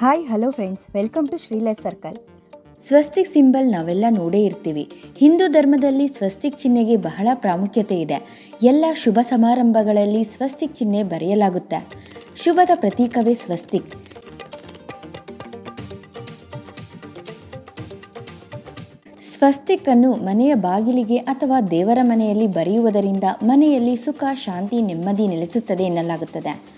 Hi hello friends welcome to Shri life circle swastik symbol ನಾವೆಲ್ಲ ನೋಡೇ ಇರ್ತೀವಿ. ಹಿಂದೂ ಧರ್ಮದಲ್ಲಿ ಸ್ವಸ್ತಿಕ್ ಚಿಹ್ನೆಗೆ ಬಹಳ ಪ್ರಾಮುಖ್ಯತೆ ಇದೆ. ಎಲ್ಲ ಶುಭ ಸಮಾರಂಭಗಳಲ್ಲಿ ಸ್ವಸ್ತಿಕ್ ಚಿಹ್ನೆ ಬರೆಯಲಾಗುತ್ತೆ. ಶುಭದ ಪ್ರತೀಕವೇ ಸ್ವಸ್ತಿಕ್ ಸ್ವಸ್ತಿಕ್ ಅನ್ನು ಮನೆಯ ಬಾಗಿಲಿಗೆ ಅಥವಾ ದೇವರ ಮನೆಯಲ್ಲಿ ಬರೆಯುವುದರಿಂದ ಮನೆಯಲ್ಲಿ ಸುಖ, ಶಾಂತಿ, ನೆಮ್ಮದಿ ನೆಲೆಸುತ್ತದೆ ಎನ್ನಲಾಗುತ್ತದೆ.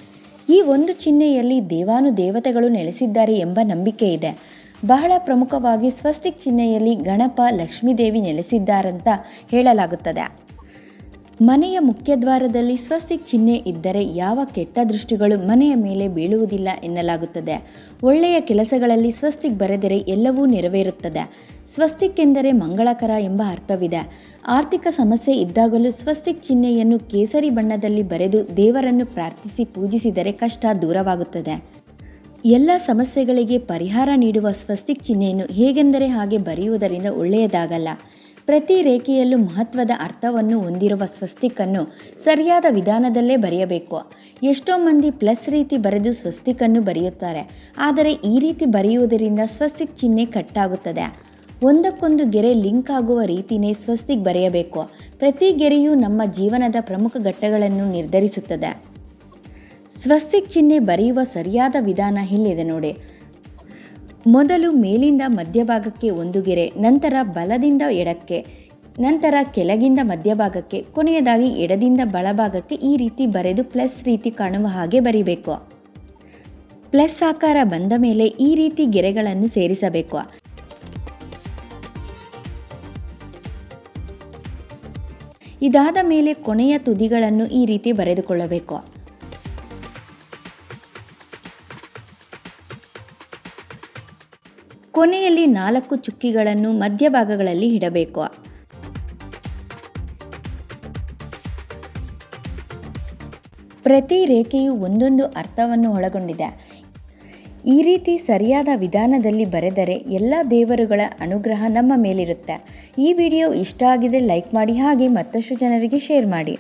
ಈ ಒಂದು ಚಿಹ್ನೆಯಲ್ಲಿ ದೇವಾನು ದೇವತೆಗಳು ನೆಲೆಸಿದ್ದಾರೆ ಎಂಬ ನಂಬಿಕೆ ಇದೆ. ಬಹಳ ಪ್ರಮುಖವಾಗಿ ಸ್ವಸ್ತಿಕ್ ಚಿಹ್ನೆಯಲ್ಲಿ ಗಣಪ ಲಕ್ಷ್ಮೀದೇವಿ ನೆಲೆಸಿದ್ದಾರಂತ ಹೇಳಲಾಗುತ್ತದೆ. ಮನೆಯ ಮುಖ್ಯದ್ವಾರದಲ್ಲಿ ಸ್ವಸ್ತಿಕ್ ಚಿಹ್ನೆ ಇದ್ದರೆ ಯಾವ ಕೆಟ್ಟ ದೃಷ್ಟಿಗಳು ಮನೆಯ ಮೇಲೆ ಬೀಳುವುದಿಲ್ಲ ಎನ್ನಲಾಗುತ್ತದೆ. ಒಳ್ಳೆಯ ಕೆಲಸಗಳಲ್ಲಿ ಸ್ವಸ್ತಿಕ್ ಬರೆದರೆ ಎಲ್ಲವೂ ನೆರವೇರುತ್ತದೆ. ಸ್ವಸ್ತಿಕ್ ಎಂದರೆ ಮಂಗಳಕರ ಎಂಬ ಅರ್ಥವಿದೆ. ಆರ್ಥಿಕ ಸಮಸ್ಯೆ ಇದ್ದಾಗಲೂ ಸ್ವಸ್ತಿಕ್ ಚಿಹ್ನೆಯನ್ನು ಕೇಸರಿ ಬಣ್ಣದಲ್ಲಿ ಬರೆದು ದೇವರನ್ನು ಪ್ರಾರ್ಥಿಸಿ ಪೂಜಿಸಿದರೆ ಕಷ್ಟ ದೂರವಾಗುತ್ತದೆ. ಎಲ್ಲ ಸಮಸ್ಯೆಗಳಿಗೆ ಪರಿಹಾರ ನೀಡುವ ಸ್ವಸ್ತಿಕ್ ಚಿಹ್ನೆಯನ್ನು ಹೇಗೆಂದರೆ ಹಾಗೆ ಬರೆಯುವುದರಿಂದ ಒಳ್ಳೆಯದಾಗಲ್ಲ. ಪ್ರತಿ ರೇಖೆಯಲ್ಲೂ ಮಹತ್ವದ ಅರ್ಥವನ್ನು ಹೊಂದಿರುವ ಸ್ವಸ್ತಿಕನ್ನು ಸರಿಯಾದ ವಿಧಾನದಲ್ಲೇ ಬರೆಯಬೇಕು. ಎಷ್ಟೋ ಮಂದಿ ಪ್ಲಸ್ ರೀತಿ ಬರೆದು ಸ್ವಸ್ತಿಕನ್ನು ಬರೆಯುತ್ತಾರೆ. ಆದರೆ ಈ ರೀತಿ ಬರೆಯುವುದರಿಂದ ಸ್ವಸ್ತಿಕ್ ಚಿಹ್ನೆ ಕಟ್ಟಾಗುತ್ತದೆ. ಒಂದಕ್ಕೊಂದು ಗೆರೆ ಲಿಂಕ್ ಆಗುವ ರೀತಿನೇ ಸ್ವಸ್ತಿಕ್ ಬರೆಯಬೇಕು. ಪ್ರತಿ ಗೆರೆಯೂ ನಮ್ಮ ಜೀವನದ ಪ್ರಮುಖ ಘಟ್ಟಗಳನ್ನು ನಿರ್ಧರಿಸುತ್ತದೆ. ಸ್ವಸ್ತಿಕ್ ಚಿಹ್ನೆ ಬರೆಯುವ ಸರಿಯಾದ ವಿಧಾನ ಇಲ್ಲಿದೆ ನೋಡಿ. ಮೊದಲು ಮೇಲಿಂದ ಮಧ್ಯಭಾಗಕ್ಕೆ ಒಂದು ಗೆರೆ ನಂತರ ಬಲದಿಂದ ಎಡಕ್ಕೆ, ನಂತರ ಕೆಳಗಿಂದ ಮಧ್ಯಭಾಗಕ್ಕೆ, ಕೊನೆಯದಾಗಿ ಎಡದಿಂದ ಬಲಭಾಗಕ್ಕೆ ಈ ರೀತಿ ಬರೆದು ಪ್ಲಸ್ ರೀತಿ ಕಾಣುವ ಹಾಗೆ ಬರೀಬೇಕು. ಪ್ಲಸ್ ಆಕಾರ ಬಂದ ಮೇಲೆ ಈ ರೀತಿ ಗೆರೆಗಳನ್ನು ಸೇರಿಸಬೇಕು. ಇದಾದ ಮೇಲೆ ಕೊನೆಯ ತುದಿಗಳನ್ನು ಈ ರೀತಿ ಬರೆದುಕೊಳ್ಳಬೇಕು. ಕೊನೆಯಲ್ಲಿ ನಾಲ್ಕು ಚುಕ್ಕಿಗಳನ್ನು ಮಧ್ಯಭಾಗಗಳಲ್ಲಿ ಇಡಬೇಕು. ಪ್ರತಿ ರೇಖೆಯು ಒಂದೊಂದು ಅರ್ಥವನ್ನು ಒಳಗೊಂಡಿದೆ. ಈ ರೀತಿ ಸರಿಯಾದ ವಿಧಾನದಲ್ಲಿ ಬರೆದರೆ ಎಲ್ಲ ದೇವರುಗಳ ಅನುಗ್ರಹ ನಮ್ಮ ಮೇಲಿರುತ್ತೆ. ಈ ವಿಡಿಯೋ ಇಷ್ಟ ಆಗಿದೆ ಲೈಕ್ ಮಾಡಿ ಹಾಗೆ ಮತ್ತಷ್ಟು ಜನರಿಗೆ ಶೇರ್ ಮಾಡಿ.